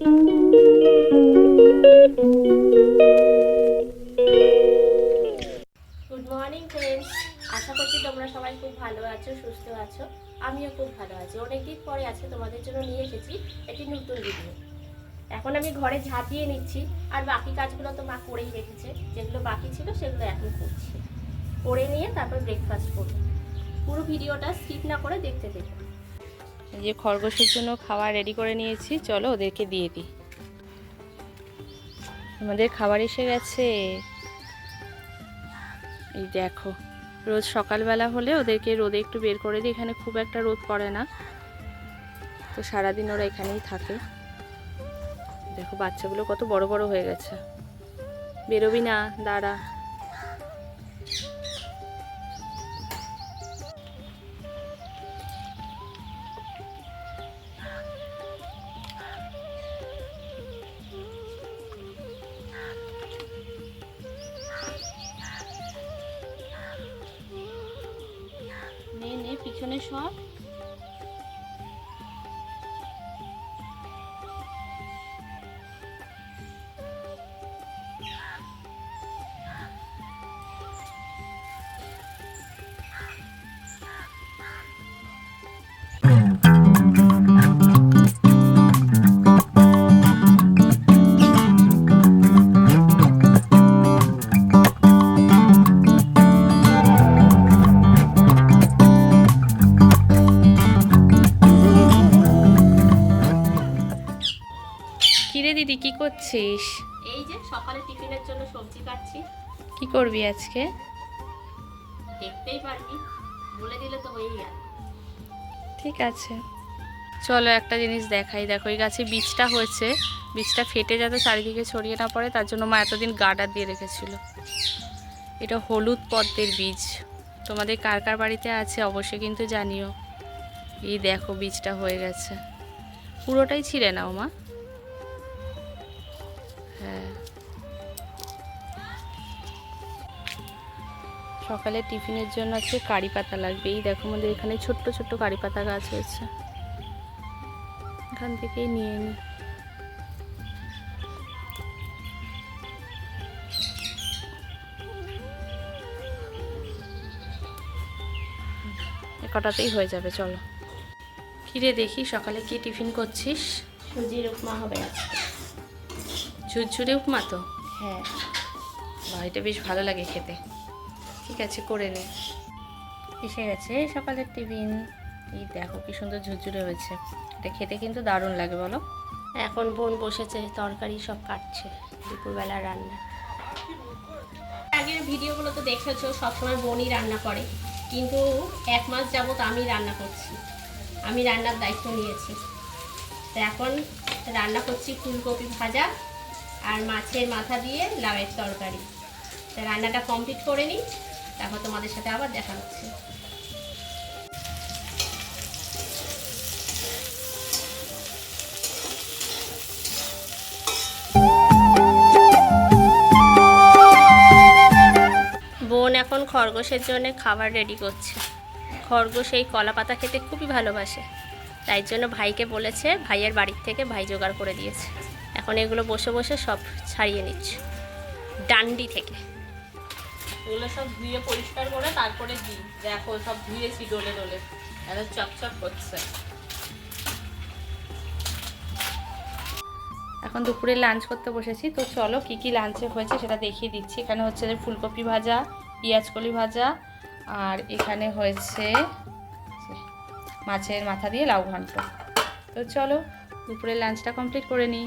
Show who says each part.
Speaker 1: Good morning friends আশা করছি তোমরা সবাই খুব ভালো আছো, সুস্থ আছো। আমিও খুব ভালো আছি। অনেকদিন পরে আছে তোমাদের জন্য নিয়ে এসেছি একটি নতুন ভিডিও এখন আমি ঘরে ঝাঁপিয়ে নিচ্ছি, আর বাকি কাজগুলো তো মা করেই রেখেছে। যেগুলো বাকি ছিল, সেগুলো এখন করছি। করে নিয়ে তারপর ব্রেকফাস্ট করব। পুরো ভিডিওটা স্কিপ না করে দেখতে দেখো।
Speaker 2: যে খরগোশের জন্য খাবার রেডি করে নিয়েছি, চলো ওদেরকে দিয়ে দিই। আমাদের খাবার এসে গেছে। এই দেখো, রোজ সকালবেলা হলে ওদেরকে রোদে একটু বের করে দিই, এখানে খুব একটা রোদ পড়ে না। তো সারাদিন ওরা এখানেই থাকে। দেখো, বাচ্চাগুলো কত বড় বড় হয়ে গেছে। বেরোবি না, দাঁড়া। পিছনে সব কিরে দিদি কি করছিস?
Speaker 1: এই যে সকালে টিফিনের জন্য সবজি কাটছি।
Speaker 2: কি করবি আজকে?
Speaker 1: দেখতেই পারবি বলে দিলে তো হয়েই গেল।
Speaker 2: ঠিক আছে। চলো একটা জিনিস দেখাই। দেখো এই গাছে বীজটা হয়েছে। বীজটা ফেটে যাতে চারিদিকে ছড়িয়ে না পড়ে তার জন্য মা এতদিন গার্ডার দিয়ে রেখেছিল। এটা হলুদ পদ্মের বীজ। তোমাদের কার কার বাড়িতে আছে অবশ্যই কিন্তু জানিও। এই দেখো বীজটা হয়ে গেছে। পুরোটাই ছিঁড়ে নাও মা। হ্যাঁ। সকালে টিফিনের জন্য আজকে কারি পাতা লাগবে। এই দেখো আমাদের এখানে ছোট্ট ছোট্ট কারি পাতা গাছ হয়েছে। এখান থেকেই নিয়ে নিই কটাতেই হয়ে যাবে চলো। কিরে দেখি সকালে কি টিফিন করছিস।
Speaker 1: সুজির উপমা হবে আজকে।
Speaker 2: ঝুরঝুরে উপমা তো?
Speaker 1: হ্যাঁ।
Speaker 2: বা এটা বেশ ভালো লাগে খেতে। ঠিক আছে করে নে। এসে গেছে সকালের টিফিন। এই দেখো কি সুন্দর ঝুরঝুরে হয়েছে। এটা খেতে কিন্তু দারুণ লাগে বলো।
Speaker 1: এখন বোন বসেছে তরকারি সব কাটছে দুপুরবেলা রান্না। আগের ভিডিওগুলো তো দেখেছ সবসময় বোনই রান্না করে। কিন্তু এক মাস যাবত আমি রান্না করছি। আমি রান্নার দায়িত্ব নিয়েছি। তো এখন রান্না করছি ফুলকপি ভাজা আর মাছের মাথা দিয়ে লাউয়ের তরকারি। তো রান্নাটা কমপ্লিট করে নিই, তারপর তোমাদের সাথে আবার দেখা হচ্ছে। বোন এখন খরগোশের জন্য খাবার রেডি করছে। খরগোশ এই কলা পাতা খেতে খুবই ভালোবাসে, তাই জন্য ভাইকে বলেছে, ভাইয়ের বাড়ির থেকে ভাই জোগাড় করে দিয়েছে। এখন এগুলো বসে বসে সব ছাড়িয়ে নিচ্ছে। ডান্ডি থেকে।
Speaker 2: এগুলো সব ধুয়ে পরিষ্কার করে তারপরে দিই। দেখো সব ধুয়েছি ডলে ডলে। এত চকচক করছে। এখন দুপুরে লাঞ্চ করতে বসেছি। তো চলো কি কি লাঞ্চে হয়েছে সেটা দেখিয়ে দিচ্ছি। এখানে হচ্ছে যে ফুলকপি ভাজা পেঁয়াজকলি ভাজা আর এখানে হয়েছে মাছের মাথা দিয়ে লাউ ঘন্ট। তো চলো দুপুরের লাঞ্চটা কমপ্লিট করে নিই।